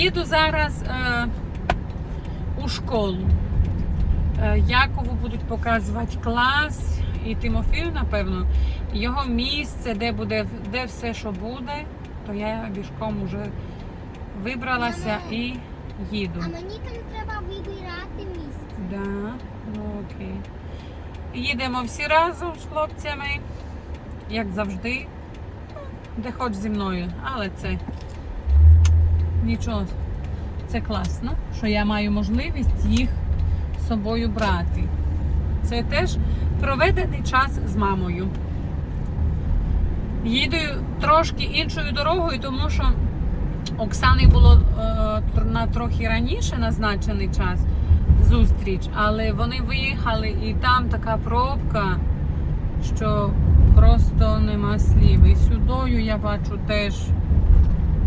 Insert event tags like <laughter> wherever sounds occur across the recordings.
Їду зараз е, у школу. Е, Якову будуть показувати клас і Тимофію, напевно, його місце, де буде, де все, що буде, то я бішком вже вибралася і їду. А мені там треба вибирати місце. Да, ну окей. Їдемо всі разом з хлопцями, як завжди. Де хоч зі мною, але це нічого. Це класно, що я маю можливість їх з собою брати. Це теж проведений час з мамою. Їду трошки іншою дорогою, тому що Оксани було е, на трохи раніше назначений час зустріч, але вони виїхали і там така пробка, що просто нема слів. І сюдою я бачу теж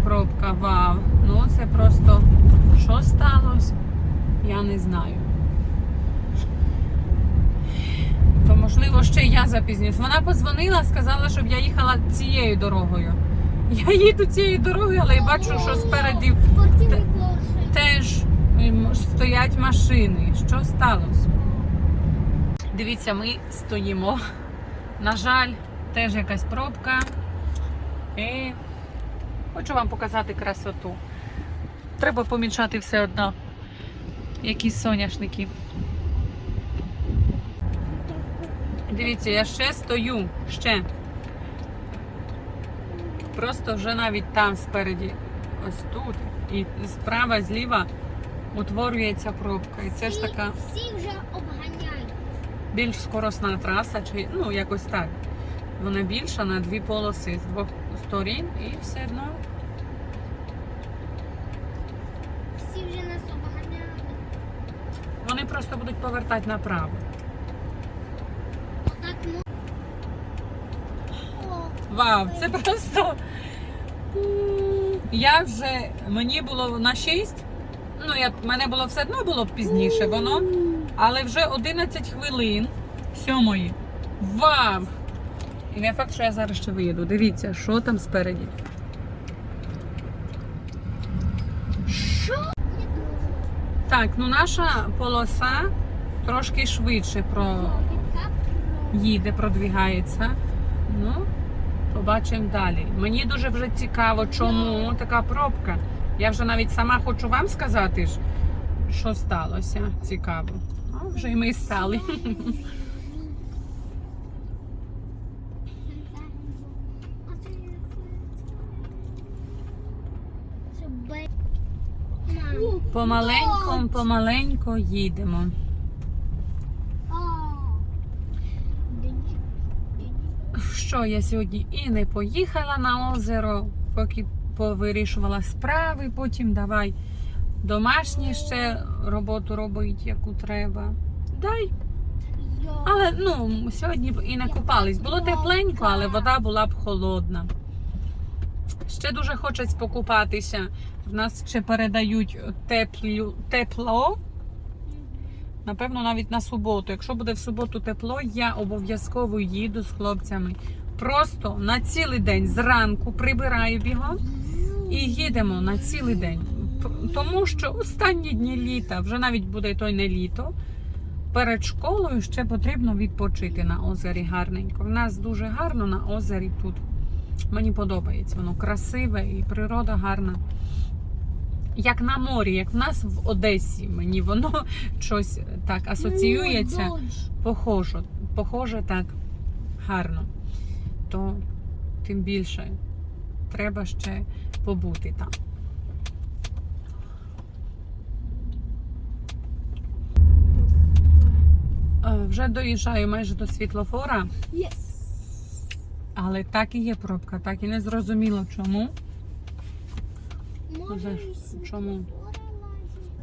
пробка вау. Ну це просто що сталося, я не знаю. То можливо ще я запізнюсь. Вона подзвонила, сказала, щоб я їхала цією дорогою. Я їду цією дорогою, але я бачу, що спереді теж стоять машини. Що сталося? Дивіться, ми стоїмо. На жаль, теж якась пробка. І хочу вам показати красоту. Треба помічати все одно. Якісь соняшники. Дивіться, я ще стою. Ще. Просто вже навіть там спереді, ось тут, і справа, зліва утворюється пробка. І це ж така Всі вже обганяють. більш скоросна траса, чи ну якось так. Вона більша на дві полоси з двох сторін, і все одно Всі вже нас обганяють. вони просто будуть повертати направо. Отак ну. Вау, це просто. Я вже мені було на 6. Ну, я, мене було все одно було б пізніше воно, але вже 11 хвилин сьомої. Вау! І не факт, що я зараз ще виїду. Дивіться, що там спереді. Що? Так, ну наша полоса трошки швидше проїде, продвігається. Ну, побачимо далі. Мені дуже вже цікаво, чому така пробка. Я вже навіть сама хочу вам сказати, що сталося. Цікаво. А вже і ми стали. Помаленько, помаленько їдемо. Що я сьогодні і не поїхала на озеро, поки повирішувала справи, потім давай домашні ще роботу робити, яку треба. Дай. Але ну, сьогодні і не купались. Було тепленько, але вода була б холодна. Ще дуже хочеться покупатися. В нас ще передають теплю, тепло. Напевно, навіть на суботу. Якщо буде в суботу тепло, я обов'язково їду з хлопцями. Просто на цілий день зранку прибираю бігом і їдемо на цілий день. Тому що останні дні літа, вже навіть буде і той не літо. Перед школою ще потрібно відпочити на озері гарненько. В нас дуже гарно на озері тут. Мені подобається, воно красиве і природа гарна. Як на морі, як в нас в Одесі, мені воно <laughs> щось так асоціюється. Похоже, похоже так гарно. То тим більше треба ще побути там. Е, Вже доїжджаю майже до світлофора, Yes. Але так і є пробка, так і не зрозуміло чому. Може, чому?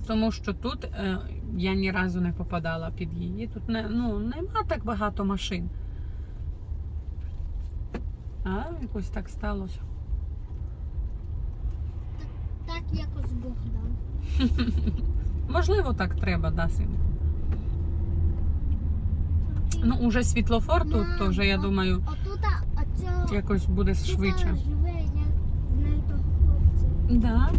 Тому що тут е, я ні разу не попадала під її. Тут не, ну, нема так багато машин. А, якось так сталося. Так якось Бог дав. <laughs> Можливо, так треба, да, синку. Ну, уже світлофор тут, то вже я думаю, Отут, а цього якось буде швидше. живе, я знаю того хлопця. Да?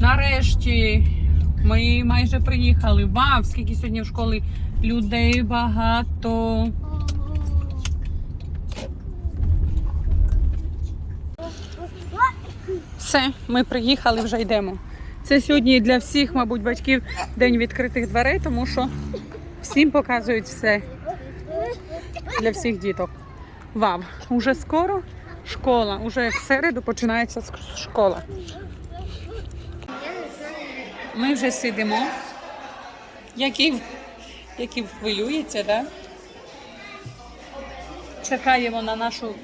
Нарешті ми майже приїхали. Вау, скільки сьогодні в школі людей багато. Все, ми приїхали, вже йдемо. Це сьогодні для всіх, мабуть, батьків день відкритих дверей, тому що всім показують все для всіх діток. Вау, уже скоро школа, уже в середу починається школа. Ми вже сидимо. Який, який хвилюється, да? Чекаємо на нашу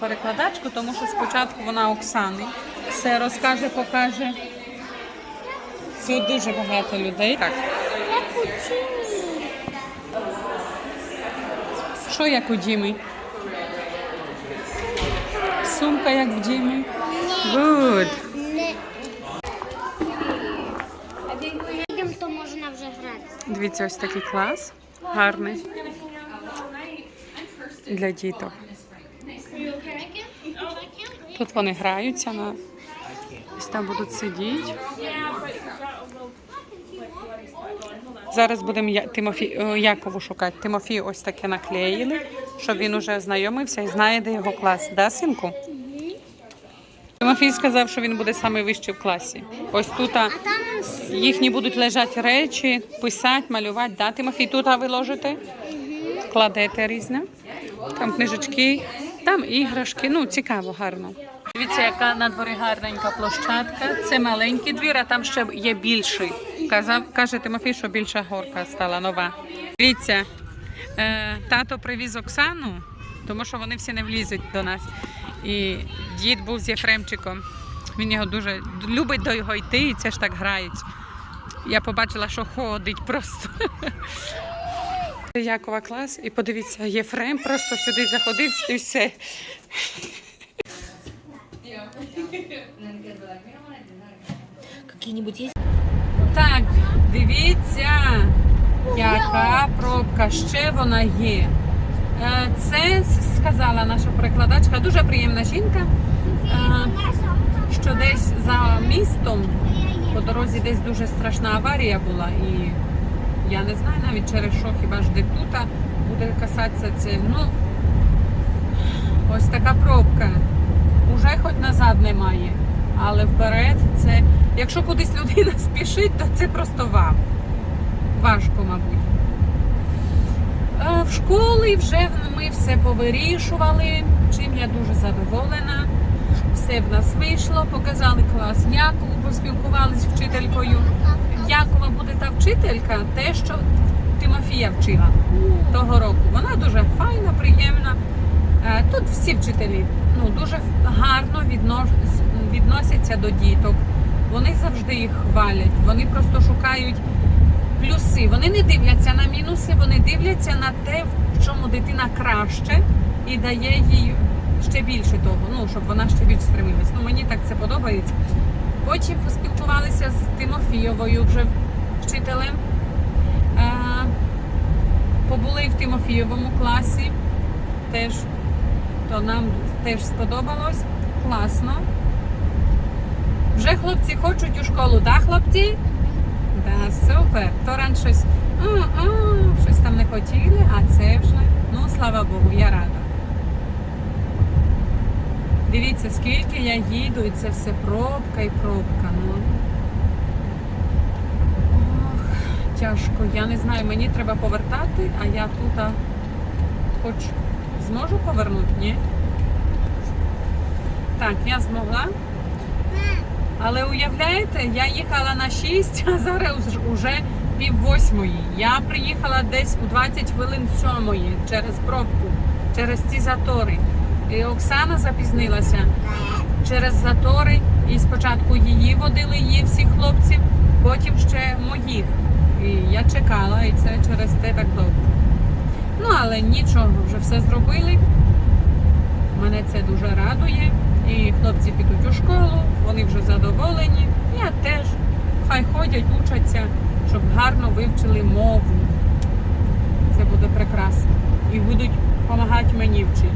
перекладачку, тому що спочатку вона Оксани все розкаже, покаже. Тут дуже багато людей. Так, що як у Діми? Сумка як в Діми. Good. Йдемо, то можна вже грати. Дивіться, ось такий клас. Гарний. Для діток. Тут вони граються на ось там будуть сидіти. Зараз будемо Я- Тимофі... Якову шукати. Тимофію ось таке наклеїли, щоб він уже ознайомився і знає, де його клас. Да, синку? Тимофій сказав, що він буде найвищий в класі. Ось тут їхні будуть лежати речі, писати, малювати. Да, Тимофій, тут ви ложите, кладете різне. Там книжечки, там іграшки. Ну, цікаво, гарно. Дивіться, яка на дворі гарненька площадка. Це маленький двір, а там ще є більший. Казав, каже Тимофій, що більша горка стала нова. Дивіться, е, тато привіз Оксану, тому що вони всі не влізуть до нас. І дід був з Єфремчиком. Він його дуже любить до його йти, і це ж так грають. Я побачила, що ходить просто. Це Якова клас, і подивіться, Єфрем просто сюди заходив і все. Какие-нибудь есть? Так, дивіться, яка пробка ще вона є. Е, Це сказала наша перекладачка, дуже приємна жінка, е, що десь за містом по дорозі десь дуже страшна аварія була. І я не знаю навіть через що, хіба ж де тут буде касатися це. Ну, ось така пробка. Уже хоч назад немає. Але вперед це. Якщо кудись людина <laughs> спішить, то це просто вам. Важко, мабуть. Е, В школі вже ми все повирішували, чим я дуже задоволена. Все в нас вийшло, показали клас Якову, поспілкувалися з вчителькою. Якова буде та вчителька, те, що Тимофія вчила того року. Вона дуже файна, приємна. Е, Тут всі вчителі ну, дуже гарно віднос- відносяться до діток. Вони завжди їх хвалять. Вони просто шукають плюси. Вони не дивляться на мінуси, вони дивляться на те, в чому дитина краще, і дає їй ще більше того, ну щоб вона ще більше стремилась. Ну мені так це подобається. Потім поспілкувалися з Тимофійовою вже вчителем. Побули в Тимофійовому класі. Теж то нам теж сподобалось. Класно. Вже хлопці хочуть у школу, так, хлопці? Да, супер. То ран щось, щось там не хотіли, а це вже. Ну, слава Богу, я рада. Дивіться, скільки я їду, і це все пробка і пробка. Ну. Ох, тяжко. Я не знаю, мені треба повертати, а я тут хоч зможу повернути, ні? Так, я змогла. Але уявляєте, я їхала на 6, а зараз уже пів восьмої. Я приїхала десь у 20 хвилин сьомої через пробку, через ці затори. І Оксана запізнилася через затори. І спочатку її водили, її всіх хлопців, потім ще моїх. І я чекала, і це через те так довго. Ну, але нічого, вже все зробили. Мене це дуже радує. І хлопці підуть у школу, вони вже задоволені. Я теж. Хай ходять, учаться, щоб гарно вивчили мову. Це буде прекрасно. І будуть допомагати мені вчити.